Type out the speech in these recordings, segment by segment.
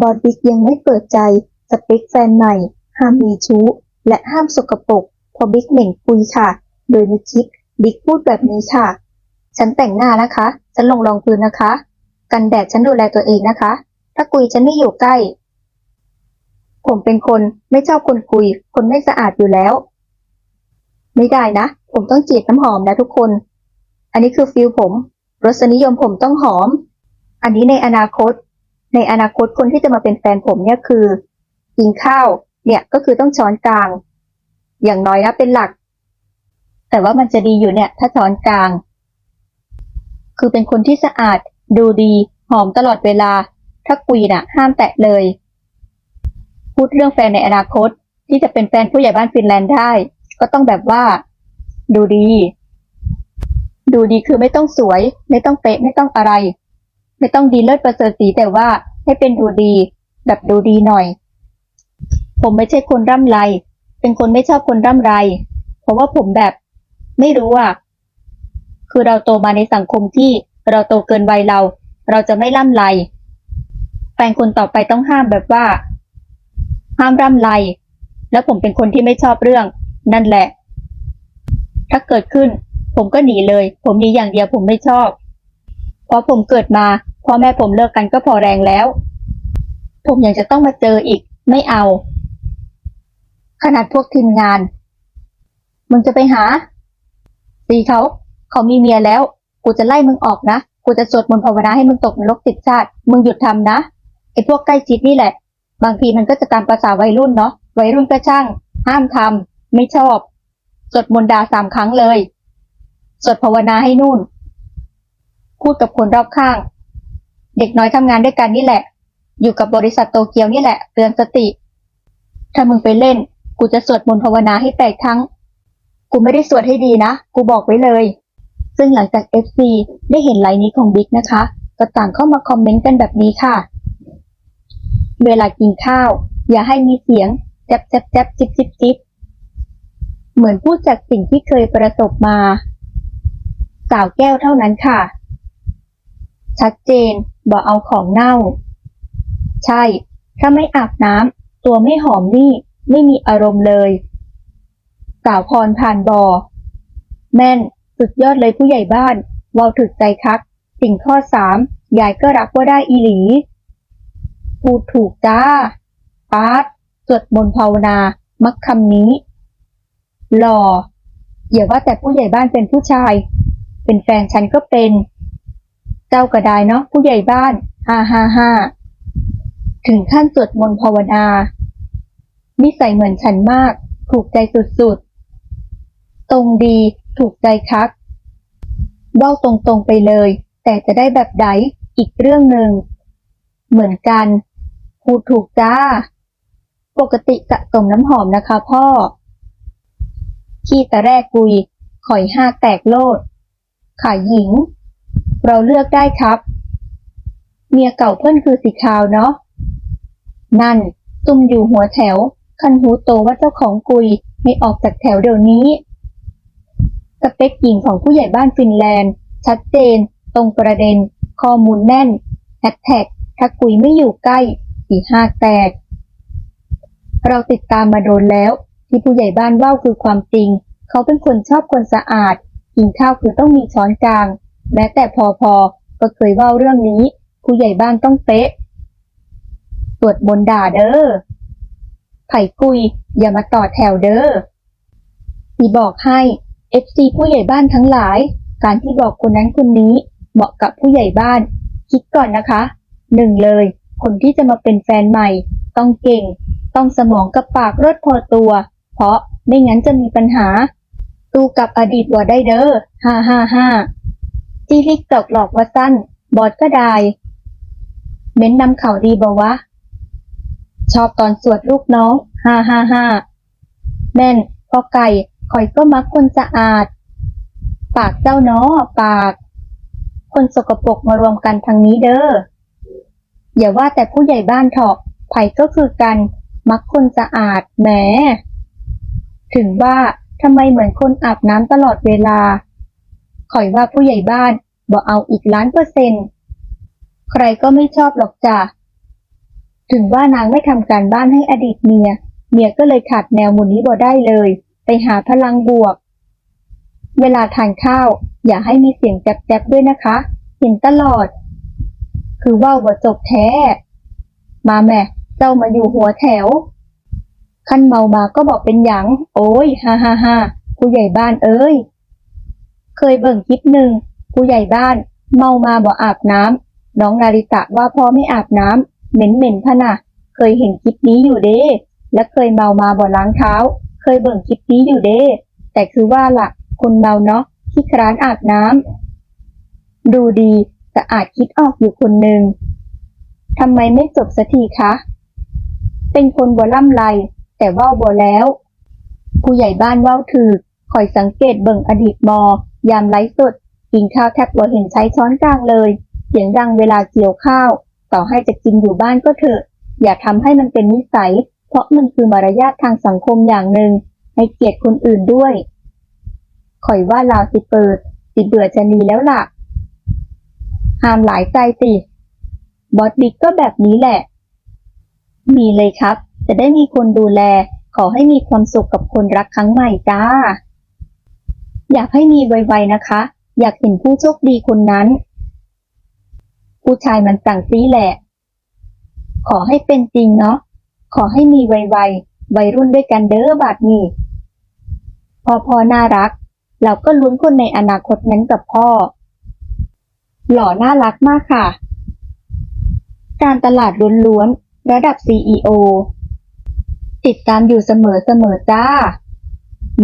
บอสบิ๊กยังไม่เปิดใจ สเปคแฟนใหม่ ห้ามมีชู้ และห้ามสกปรกพอบิ๊กเหม่งคุยค่ะ โดยในคลิปบิ๊กพูดแบบนี้ค่ะ ฉันแต่งหน้านะคะ ฉันลงรองพื้นนะคะ กันแดดฉันดูแลตัวเองนะคะ ถ้ากุยฉันไม่อยู่ใกล้ ผมเป็นคนไม่ชอบคนกุย คนไม่สะอาดอยู่แล้ว ไม่ได้นะ ผมต้องจีดน้ำหอมนะทุกคน อันนี้คือฟิลผม รสนิยมผมต้องหอม อันนี้ในอนาคต ในอนาคตคนที่จะมาเป็นแฟนผมเนี่ยคือกินข้าวเนี่ยก็คือต้องช้อนกลาง อย่างน้อยนะเป็นหลัก แต่ว่ามันจะดีอยู่เนี่ย ถ้าช้อนกลาง คือเป็นคนที่สะอาด ดูดีหอมตลอดเวลา ถ้ากุยน่ะ ห้ามแตะเลย พูดเรื่องแฟนในอนาคต ที่จะเป็นแฟนผู้ใหญ่บ้านฟินแลนด์ได้ ก็ต้องแบบว่า ดูดี ดูดีคือไม่ต้องสวย ไม่ต้องเป๊ะไม่ต้องอะไร ไม่ต้องดีเลิศประเสริฐสีแต่ว่าให้เป็นดูดี แบบดูดีหน่อย ผมไม่ใช่คนร่ำไร เป็นคนไม่ชอบคนร่ำไร เพราะว่าผมแบบ ไม่รู้อะ คือเราโตมาในสังคมที่เราโตเกินวัยเรา เราจะไม่ร่ำไร แฟนคนต่อไปต้องห้ามแบบว่า ห้ามร่ำไร แล้วผมเป็นคนที่ไม่ชอบเรื่อง นั่นแหละ ถ้าเกิดขึ้น ผมก็หนีเลย ผมหนีอย่างเดียวผมไม่ชอบ เพราะผมเกิดมาพ่อแม่ผมเลิกกันก็พอแรงแล้ว ผมยังจะต้องมาเจออีก ไม่เอา ขนาดพวกทีมงาน มึงจะไปหาตีเขา เขามีเมียแล้ว กูจะไล่มึงออกนะ กูจะสวดมนต์ภาวนาให้มึงตกนรกติดชาติ มึงหยุดทำนะ ไอ้พวกใกล้ชิดนี่แหละ บางทีมันก็จะตามภาษาวัยรุ่นเนาะ วัยรุ่นก็ช่าง ห้ามทำไม่ชอบ สวดมนต์ดาสามครั้งเลย สวดภาวนาให้นู่น พูดกับคนรอบข้าง เด็กน้อยทำงานด้วยกันนี่แหละ อยู่กับบริษัทโตเกียวนี่แหละเตือนสติ ถ้ามึงไปเล่น กูจะสวดมนต์ภาวนาให้แปดครั้ง กูไม่ได้สวดให้ดีนะ กูบอกไว้เลย ซึ่งหลังจาก FC ได้เห็นไลน์นี้ของบิ๊กนะคะ ก็ต่างเข้ามาคอมเมนต์กันแบบนี้ค่ะ เวลากินข้าว อย่าให้มีเสียงแจ๊บแจ๊บแจ๊บจิบจิบจิบเหมือนพูดจากสิ่งที่เคยประสบมา สาวแก้วเท่านั้นค่ะ ชัดเจนบอเอาของเน่า ใช่ ถ้าไม่อาบน้ำตัวไม่หอมนี่ไม่มีอารมณ์เลย สาวพรผ่านบอ แม่น สุดยอดเลยผู้ใหญ่บ้านเวาถึกใจคัก สิ่งข้อสามยายก็รับว่าได้อีหลี พูดถูกจ้าปาร์ตสวดมนต์ภาวนา มักคำนี้ หล่ออย่าว่าแต่ผู้ใหญ่บ้านเป็นผู้ชาย เป็นแฟนฉันก็เป็น เจ้าก็ได้เนาะผู้ใหญ่บ้านฮ่าฮ่าฮ่าถึงขั้นสวดมนต์ภาวนานิสัยเหมือนฉันมาก ถูกใจสุดๆ ตรงดีถูกใจคักเบ้าตรงๆไปเลย แต่จะได้แบบใดอีกเรื่องหนึ่ง เหมือนกันพูดถูกจ้า ปกติสะสมน้ำหอมนะคะพ่อ ขี้ตะแรกกุย ข่อยห้าแตกโลด ขายหญิง เราเลือกได้ครับ เมียเก่าเพื่อนคือสีขาวเนาะ นั่น ซุ่มอยู่หัวแถว คันหูโตว่าเจ้าของกุย ไม่ออกจากแถวเดี๋ยวนี้ สเปคหญิงของผู้ใหญ่บ้านฟินแลนด์ ชัดเจน ตรงประเด็น ข้อมูลแน่นแฮชแท็กถ้ากุยไม่อยู่ใกล้สีห้าแตก เราติดตามมาโดนแล้ว ที่ผู้ใหญ่บ้านเล่าคือความจริง เขาเป็นคนชอบคนสะอาดกินข้าวคือต้องมีช้อนกลาง แม้แต่พอพอก็เคยเล่าเรื่องนี้ ผู้ใหญ่บ้านต้องเป๊ะตรวจบนต์ด่าเด้อไผ่กุย อย่ามาต่อแถวเด้อที่บอกให้ FC ผู้ใหญ่บ้านทั้งหลาย การที่บอกคนนั้นคนนี้ เหมาะกับผู้ใหญ่บ้าน คิดก่อนนะคะหนึ่งเลย คนที่จะมาเป็นแฟนใหม่ ต้องเก่ง ต้องสมองกับปากรดพอตัว เพราะไม่งั้นจะมีปัญหา ตูกับอดีตว่าได้เด้อฮ่าฮ่าฮ่า จีลิกตอกหลอกว่าสั้น บอดก็ได้เม้นนำเข่าดีบ่วะ ชอบตอนสวดลูกน้องฮ่าฮ่าฮ่าแม่นพอไก่คอยก็มักคนสะอาด ปากเจ้านาะปาก คนสกปรกมารวมกันทางนี้เด้ออย่าว่าแต่ผู้ใหญ่บ้านเถอะไผ่ก็คือกันมักคนสะอาดแหมถึงว่าทำไมเหมือนคนอาบน้ำตลอดเวลา คอยว่าผู้ใหญ่บ้านบอกเอาอีกล้านเปอร์เซ็นต์ใครก็ไม่ชอบหรอกจ้ะถึงว่านางไม่ทำการบ้านให้อดีตเมีย เมียก็เลยขาดแนวมุนนี้บ่ได้เลย ไปหาพลังบวก เวลาทานข้าว อย่าให้มีเสียงแจ๊บๆด้วยนะคะ เห็นตลอด คือว่าบ่จบแท้ มาแม่ เจ้ามาอยู่หัวแถว ขั้นเมามาก็บอกเป็นหยัง โอ้ยฮ่าฮ่าฮ่าผู้ใหญ่บ้านเอ้ย เคยเบิ่งคลิปหนึ่งผู้ใหญ่บ้าน เมามาบ่อาบน้ำน้องนาริตะว่าพ่อไม่อาบน้ำเหม็นเหม็นพะนะเคยเห็นคลิปนี้อยู่เด้ และเคยเมามาบ่ล้างเท้า เคยเบิ่งคลิปนี้อยู่เด้ แต่คือว่าล่ะคนเมาเนาะที่คร้านอาบน้ำดูดีสะอาดคิดออกอยู่คนหนึ่งทำไมไม่จบสักทีคะ เป็นคนบ่ล่ำไร แต่ว่าบ่แล้ว ผู้ใหญ่บ้านว้าถือคอยสังเกตเบิ่งอดีตมอ ยามไลฟ์สดกินข้าวแทบบ่เห็นใช้ช้อนกลางเลยเสียงดังเวลาเกี่ยวข้าว ต่อให้จะกินอยู่บ้านก็เถอะ อย่าทำให้มันเป็นนิสัย เพราะมันคือมารยาททางสังคมอย่างหนึ่งให้เกียรติคนอื่นด้วยข่อยว่าลาวสิเปิด สิเบื่อจะหนีแล้วล่ะ ห้ามหลายใจสิบอสบิ๊กก็แบบนี้แหละ มีเลยครับ จะได้มีคนดูแล ขอให้มีความสุขกับคนรักครั้งใหม่จ้า อยากให้มีไวๆนะคะ อยากเห็นผู้โชคดีคนนั้น ผู้ชายมันสั่งซีแหละ ขอให้เป็นจริงเนาะ ขอให้มีไวๆวัยรุ่นด้วยกันเด้อบาดนี้ พอพอน่ารัก เราก็ลุ้นคนในอนาคตนั้นกับพ่อ หล่อน่ารักมากค่ะ การตลาดล้วนๆ ระดับ CEO ติดตามอยู่เสมอเสมอจ้า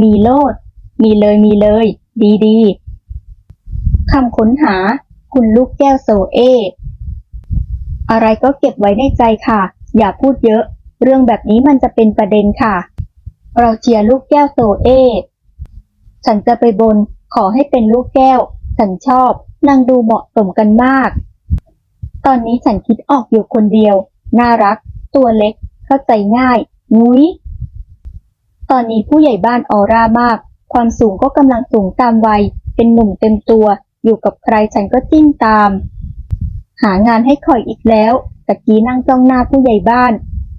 มีโลด มีเลยมีเลย ดีดีคำค้นหา คุณลูกแก้วโซเอ อะไรก็เก็บไว้ในใจค่ะ อย่าพูดเยอะ เรื่องแบบนี้มันจะเป็นประเด็นค่ะ เราเชียร์ลูกแก้วโซเอ ฉันจะไปบน ขอให้เป็นลูกแก้ว ฉันชอบ นางดูเหมาะสมกันมาก ตอนนี้ฉันคิดออกอยู่คนเดียว น่ารัก ตัวเล็ก เข้าใจง่าย งุ้ย ตอนนี้ผู้ใหญ่บ้านออร่ามาก ความสูงก็กำลังสูงตามวัย เป็นหนุ่มเต็มตัว อยู่กับใครฉันก็จิ้นตาม หางานให้ข่อยอีกแล้วตะกี้นั่งจ้องหน้าผู้ใหญ่บ้าน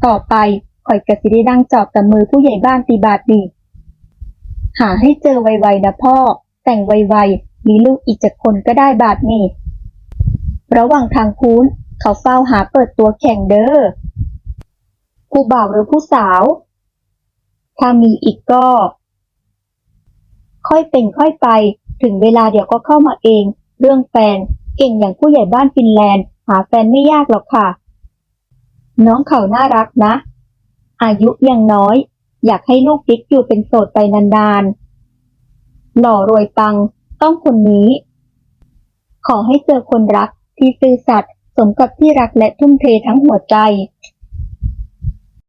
ต่อไปข่อยกะสิได้ดังจอบกับมือผู้ใหญ่บ้านตีบาทดีหาให้เจอไวๆนะพ่อ แต่งไวๆมีลูกอีกจากคนก็ได้บาทนี่ระหว่างทางคูนเขาเฝ้าหาเปิดตัวแข่งเด้อผู้บ่าวหรือผู้สาว ถ้ามีอีกก็ ค่อยเป็นค่อยไป ถึงเวลาเดี๋ยวก็เข้ามาเอง เรื่องแฟน เก่งอย่างผู้ใหญ่บ้านฟินแลนด์ หาแฟนไม่ยากหรอกค่ะ น้องเขาน่ารักนะ อายุยังน้อย อยากให้ลูกดิ๊กอยู่เป็นโสดไปนานๆ หล่อรวยปัง ต้องคนนี้ ขอให้เจอคนรักที่ซื่อสัตย์สมกับที่รักและทุ่มเททั้งหัวใจ